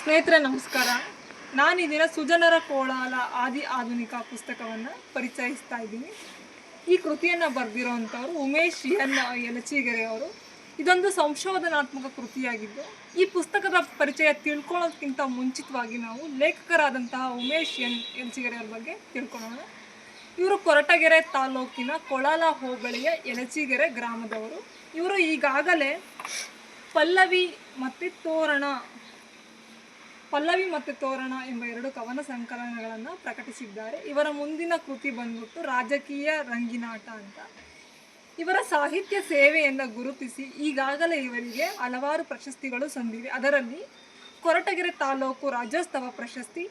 ಸ್ನೇಹಿತರೆ, ನಮಸ್ಕಾರ. ನಾನು ಸುಜನರ ಕೋಳಾಲ ಆದಿ ಆಧುನಿಕ ಪುಸ್ತಕವನ್ನು ಪರಿಚಯಿಸ್ತಾ ಇದ್ದೀನಿ. ಈ ಕೃತಿಯನ್ನು ಬರೆದಿರೋವಂಥವ್ರು ಉಮೇಶ್ ಎನ್ ಯಲಚಿಗೆರೆ ಅವರು. ಇದೊಂದು ಸಂಶೋಧನಾತ್ಮಕ ಕೃತಿಯಾಗಿದ್ದು, ಈ ಪುಸ್ತಕದ ಪರಿಚಯ ತಿಳ್ಕೊಳ್ಳೋದಕ್ಕಿಂತ ಮುಂಚಿತವಾಗಿ ನಾವು ಲೇಖಕರಾದಂತಹ ಉಮೇಶ್ ಎನ್ ಯಲಚಿಗೆರೆ ಅವ್ರ ಬಗ್ಗೆ ತಿಳ್ಕೊಳ್ಳೋಣ. ಇವರು ಕೊರಟಗೆರೆ ತಾಲೂಕಿನ ಕೊಳಾಲ ಹೋಬಳಿಯ ಯಲಚಿಗೆರೆ ಗ್ರಾಮದವರು. ಇವರು ಈಗಾಗಲೇ ಪಲ್ಲವಿ ಮತ್ತು ತೋರಣ ಪಲ್ಲವಿ ಮತ್ತು ತೋರಣ ಎಂಬ ಎರಡು ಕವನ ಸಂಕಲನಗಳನ್ನು ಪ್ರಕಟಿಸಿದ್ದಾರೆ. ಇವರ ಮುಂದಿನ ಕೃತಿ ಬಂದ್ಬಿಟ್ಟು ರಾಜಕೀಯ ರಂಗಿನಾಟ ಅಂತ. ಇವರ ಸಾಹಿತ್ಯ ಸೇವೆಯನ್ನು ಗುರುತಿಸಿ ಈಗಾಗಲೇ ಇವರಿಗೆ ಹಲವಾರು ಪ್ರಶಸ್ತಿಗಳು ಸಂದಿವೆ. ಅದರಲ್ಲಿ ಕೊರಟಗೆರೆ ತಾಲೂಕು ರಾಜ್ಯೋತ್ಸವ ಪ್ರಶಸ್ತಿ,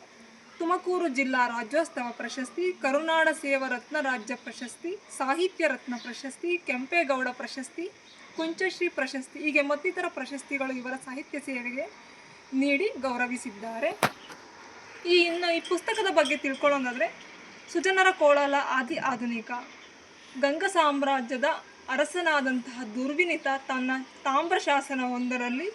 ತುಮಕೂರು ಜಿಲ್ಲಾ ರಾಜ್ಯೋತ್ಸವ ಪ್ರಶಸ್ತಿ, ಕರುನಾಡ ಸೇವಾ ರತ್ನ ರಾಜ್ಯ ಪ್ರಶಸ್ತಿ, ಸಾಹಿತ್ಯ ರತ್ನ ಪ್ರಶಸ್ತಿ, ಕೆಂಪೇಗೌಡ ಪ್ರಶಸ್ತಿ, ಕುಂಚಶ್ರೀ ಪ್ರಶಸ್ತಿ ಹೀಗೆ ಮತ್ತಿತರ ಪ್ರಶಸ್ತಿಗಳು ಇವರ ಸಾಹಿತ್ಯ ಸೇವೆಗೆ ನೀಡಿ ಗೌರವಿಸಿದ್ದಾರೆ. ಈ ಇನ್ನು ಈ ಪುಸ್ತಕದ ಬಗ್ಗೆ ತಿಳ್ಕೊಳ್ಳೋದಾದರೆ, ಸುಜನರ ಕೋಳಲ ಆದಿ ಆಧುನಿಕ. ಗಂಗ ಸಾಮ್ರಾಜ್ಯದ ಅರಸನಾದಂತಹ ದುರ್ವಿನಿತ ತನ್ನ ತಾಮ್ರ ಶಾಸನವೊಂದರಲ್ಲಿ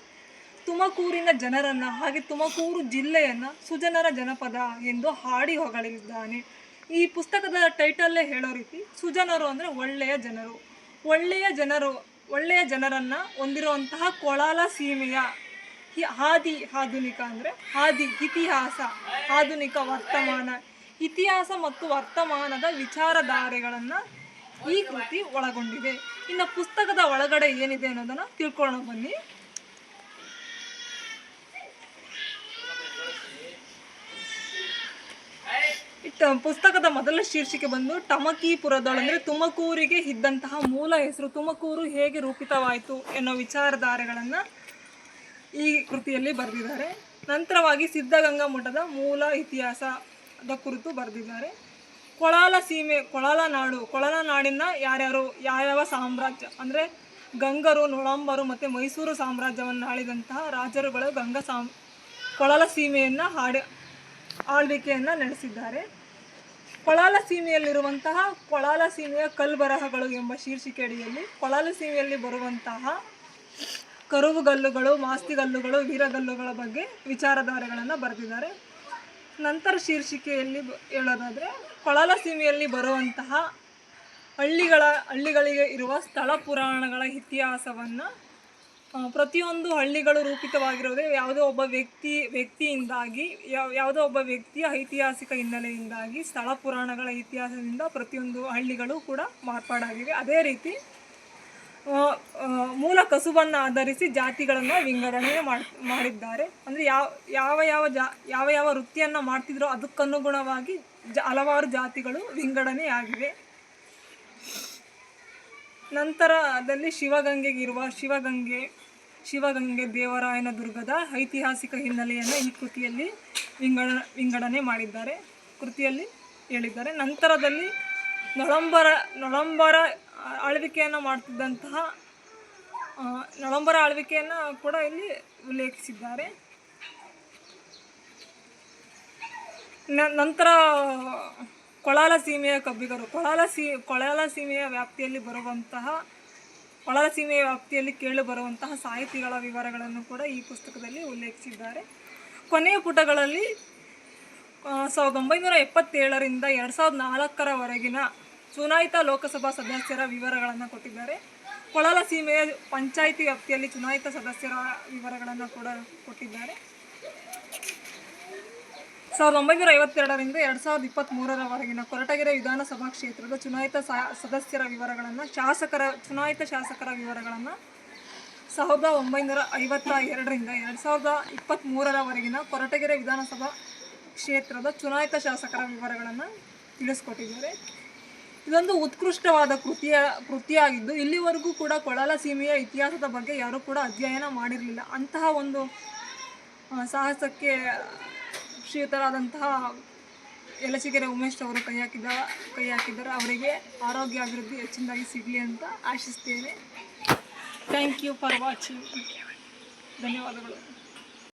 ತುಮಕೂರಿನ ಜನರನ್ನು, ಹಾಗೆ ತುಮಕೂರು ಜಿಲ್ಲೆಯನ್ನು ಸುಜನರ ಜನಪದ ಎಂದು ಹಾಡಿ ಹೊಗಳಿದ್ದಾನೆ. ಈ ಪುಸ್ತಕದ ಟೈಟಲ್ಲೇ ಹೇಳೋ ರೀತಿ ಸುಜನರು ಅಂದರೆ ಒಳ್ಳೆಯ ಜನರು. ಒಳ್ಳೆಯ ಜನರು, ಒಳ್ಳೆಯ ಜನರನ್ನು ಹೊಂದಿರುವಂತಹ ಕೊಳಾಲ ಸೀಮೆಯ ಹಿ- ಆದಿ ಆಧುನಿಕ ಅಂದರೆ ಹಾದಿ, ಇತಿಹಾಸ ಆಧುನಿಕ ವರ್ತಮಾನ. ಇತಿಹಾಸ ಮತ್ತು ವರ್ತಮಾನದ ವಿಚಾರಧಾರೆಗಳನ್ನು ಈ ಕೃತಿ ಒಳಗೊಂಡಿದೆ. ಇನ್ನು ಪುಸ್ತಕದ ಒಳಗಡೆ ಏನಿದೆ ಅನ್ನೋದನ್ನು ತಿಳ್ಕೊಳ್ಳೋಣ ಬನ್ನಿ. ಪುಸ್ತಕದ ಮೊದಲ ಶೀರ್ಷಿಕೆ ಬಂದು ಟಮಕೀಪುರದಳು ಅಂದರೆ ತುಮಕೂರಿಗೆ ಇದ್ದಂತಹ ಮೂಲ ಹೆಸರು. ತುಮಕೂರು ಹೇಗೆ ರೂಪಿತವಾಯಿತು ಎನ್ನುವ ವಿಚಾರಧಾರೆಗಳನ್ನು ಈ ಕೃತಿಯಲ್ಲಿ ಬರೆದಿದ್ದಾರೆ. ನಂತರವಾಗಿ ಸಿದ್ಧಗಂಗಾ ಮಠದ ಮೂಲ ಇತಿಹಾಸದ ಕುರಿತು ಬರೆದಿದ್ದಾರೆ. ಕೊಳಾಲ ಸೀಮೆ, ಕೊಳಲ ನಾಡು, ಕೊಳಲ ನಾಡಿನ ಯಾರ್ಯಾರು ಯಾವ್ಯಾವ ಸಾಮ್ರಾಜ್ಯ, ಅಂದರೆ ಗಂಗರು, ನೊಳಂಬರು ಮತ್ತು ಮೈಸೂರು ಸಾಮ್ರಾಜ್ಯವನ್ನು ಆಳಿದಂತಹ ರಾಜರುಗಳು ಗಂಗಾ ಸಾಮ್, ಕೊಳಲ ಸೀಮೆಯನ್ನು ಹಾಡಿ, ಆಳ್ವಿಕೆಯನ್ನು ನಡೆಸಿದ್ದಾರೆ. ಕೊಳಾಲ ಸೀಮೆಯಲ್ಲಿರುವಂತಹ ಕೊಳಾಲ ಸೀಮೆಯ ಕಲ್ಬರಹಗಳು ಎಂಬ ಶೀರ್ಷಿಕೆಡಿಯಲ್ಲಿ ಕೊಳಾಲ ಸೀಮೆಯಲ್ಲಿ ಬರುವಂತಹ ಕರುವುಗಲ್ಲುಗಳು, ಮಾಸ್ತಿಗಲ್ಲುಗಳು, ವೀರಗಲ್ಲುಗಳ ಬಗ್ಗೆ ವಿಚಾರಧಾರೆಗಳನ್ನು ಬರೆದಿದ್ದಾರೆ. ನಂತರ ಶೀರ್ಷಿಕೆಯಲ್ಲಿ ಹೇಳೋದಾದರೆ, ಕೊಳಲ ಸೀಮೆಯಲ್ಲಿ ಬರುವಂತಹ ಹಳ್ಳಿಗಳ, ಹಳ್ಳಿಗಳಿಗೆ ಇರುವ ಸ್ಥಳ ಪುರಾಣಗಳ ಇತಿಹಾಸವನ್ನು ಪ್ರತಿಯೊಂದು ಹಳ್ಳಿಗಳು ರೂಪಿತವಾಗಿರೋದೇ ಯಾವುದೋ ಒಬ್ಬ ವ್ಯಕ್ತಿ, ವ್ಯಕ್ತಿಯಿಂದಾಗಿ ಯಾವ ಯಾವುದೋ ಒಬ್ಬ ವ್ಯಕ್ತಿಯ ಐತಿಹಾಸಿಕ ಹಿನ್ನೆಲೆಯಿಂದಾಗಿ, ಸ್ಥಳ ಪುರಾಣಗಳ ಇತಿಹಾಸದಿಂದ ಪ್ರತಿಯೊಂದು ಹಳ್ಳಿಗಳು ಕೂಡ ಮಾರ್ಪಾಡಾಗಿವೆ. ಅದೇ ರೀತಿ ಮೂಲ ಕಸುಬನ್ನು ಆಧರಿಸಿ ಜಾತಿಗಳನ್ನು ವಿಂಗಡಣೆ ಮಾಡಿ, ಮಾಡಿದ್ದಾರೆ. ಅಂದರೆ ಯಾವ ಯಾವ ಯಾವ ಜಾ, ಯಾವ ಯಾವ ವೃತ್ತಿಯನ್ನು ಮಾಡ್ತಿದ್ರೋ ಅದಕ್ಕನುಗುಣವಾಗಿ ಜ, ಹಲವಾರು ಜಾತಿಗಳು ವಿಂಗಡಣೆಯಾಗಿವೆ. ನಂತರದಲ್ಲಿ ಶಿವಗಂಗೆಗಿರುವ ಶಿವಗಂಗೆ ಶಿವಗಂಗೆ ದೇವರಾಯನ ದುರ್ಗದ ಐತಿಹಾಸಿಕ ಹಿನ್ನೆಲೆಯನ್ನು ಈ ಕೃತಿಯಲ್ಲಿ ವಿಂಗಡ, ವಿಂಗಡಣೆ ಮಾಡಿದ್ದಾರೆ. ಕೃತಿಯಲ್ಲಿ ಹೇಳಿದ್ದಾರೆ. ನಂತರದಲ್ಲಿ ನೊಳಂಬರ ನೊಳಂಬರ ಆಳ್ವಿಕೆಯನ್ನು ಮಾಡ್ತಿದ್ದಂತಹ ನವಂಬರ ಆಳ್ವಿಕೆಯನ್ನು ಕೂಡ ಇಲ್ಲಿ ಉಲ್ಲೇಖಿಸಿದ್ದಾರೆ. ನಂತರ ಕೊಳಾಲ ಸೀಮೆಯ ಕಬ್ಬಿಗರು. ಕೊಳಾಲ ಸೀ, ಕೊಳಾಲ ಸೀಮೆಯ ವ್ಯಾಪ್ತಿಯಲ್ಲಿ ಬರುವಂತಹ, ಕೊಳಾಲ ಸೀಮೆಯ ವ್ಯಾಪ್ತಿಯಲ್ಲಿ ಕೇಳಿ ಬರುವಂತಹ ಸಾಹಿತಿಗಳ ವಿವರಗಳನ್ನು ಕೂಡ ಈ ಪುಸ್ತಕದಲ್ಲಿ ಉಲ್ಲೇಖಿಸಿದ್ದಾರೆ. ಕೊನೆಯ ಪುಟಗಳಲ್ಲಿ ಸಾವಿರದ ಒಂಬೈನೂರ ಎಪ್ಪತ್ತೇಳರಿಂದ ಎರಡು ಸಾವಿರದ ನಾಲ್ಕರವರೆಗಿನ ಚುನಾಯಿತ ಲೋಕಸಭಾ ಸದಸ್ಯರ ವಿವರಗಳನ್ನು ಕೊಟ್ಟಿದ್ದಾರೆ. ಕೊಳಲ ಸೀಮೆಯ ಪಂಚಾಯಿತಿ ವ್ಯಾಪ್ತಿಯಲ್ಲಿ ಚುನಾಯಿತ ಸದಸ್ಯರ ವಿವರಗಳನ್ನು ಕೂಡ ಕೊಟ್ಟಿದ್ದಾರೆ. ಸಾವಿರದ ಒಂಬೈನೂರ ಐವತ್ತೆರಡರಿಂದ ಎರಡು ಸಾವಿರದ ಇಪ್ಪತ್ತ್ಮೂರರವರೆಗಿನ ಕೊರಟಗೆರೆ ವಿಧಾನಸಭಾ ಕ್ಷೇತ್ರದ ಚುನಾಯಿತ ಸದಸ್ಯರ ವಿವರಗಳನ್ನು, ಶಾಸಕರ, ಚುನಾಯಿತ ಶಾಸಕರ ವಿವರಗಳನ್ನು ಸಾವಿರದ ಒಂಬೈನೂರ ಐವತ್ತ ಎರಡರಿಂದ ಎರಡು ಸಾವಿರದ ಇಪ್ಪತ್ತ್ಮೂರರವರೆಗಿನ ಕೊರಟಗೆರೆ ವಿಧಾನಸಭಾ ಕ್ಷೇತ್ರದ ಚುನಾಯಿತ ಶಾಸಕರ ವಿವರಗಳನ್ನು ತಿಳಿಸ್ಕೊಟ್ಟಿದ್ದಾರೆ. ಇದೊಂದು ಉತ್ಕೃಷ್ಟವಾದ ಕೃತಿಯ, ಕೃತಿಯಾಗಿದ್ದು ಇಲ್ಲಿವರೆಗೂ ಕೂಡ ಕೊಳಲ ಸೀಮೆಯ ಇತಿಹಾಸದ ಬಗ್ಗೆ ಯಾರೂ ಕೂಡ ಅಧ್ಯಯನ ಮಾಡಿರಲಿಲ್ಲ. ಅಂತಹ ಒಂದು ಸಾಹಸಕ್ಕೆ ಶ್ರೀಯುತರಾದಂತಹ ಯಲಸಿಗೆರೆ ಉಮೇಶ್ ಅವರು ಕೈ ಹಾಕಿದ, ಕೈ ಹಾಕಿದ್ದಾರೆ ಅವರಿಗೆ ಆರೋಗ್ಯ ಅಭಿವೃದ್ಧಿ ಹೆಚ್ಚಿನದಾಗಿ ಸಿಗಲಿ ಅಂತ ಆಶಿಸ್ತೇನೆ. ಥ್ಯಾಂಕ್ ಯು ಫಾರ್ ವಾಚಿಂಗ್ ಧನ್ಯವಾದಗಳು.